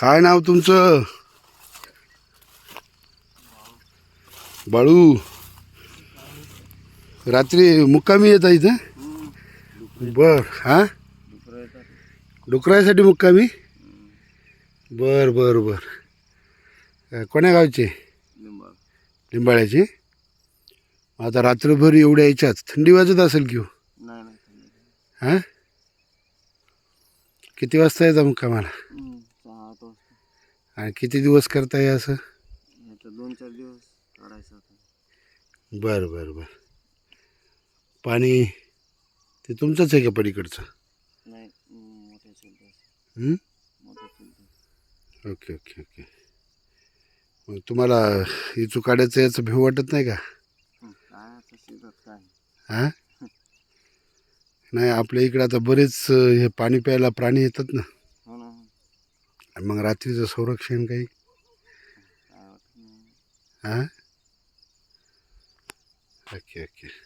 काय नाव तुमचं? बाळू. रात्री मुक्कामी येता इथं? बर हा? डुकरासाठी मुक्कामी? बर बर बर. कोण्या गावचे? लिंबाळ्याचे. आता रात्रभर एवढ्या याच्यात थंडी वाजत असेल की हो? हा? किती वाजता येतं मुक्कामाला? आठ वाजता आणि किती दिवस करता हे असं दोन चार दिवस काढायचा आता. बरं बरं बरं. पाणी ते तुमचंच आहे का पलीकडचं? नाही मोठ्या चुलत हं? मोठ्या चुलत ओके ओके ओके. मग तुम्हाला इचू काढायचं याचं भेव वाटत नाही का? काय आता शेतात काय? हां? नाही आपल्या इकडे आता बरेच अं, हे पाणी प्यायला प्राणी येतात ना. मग रात्रीचं संरक्षण काही? हां? Okay okay.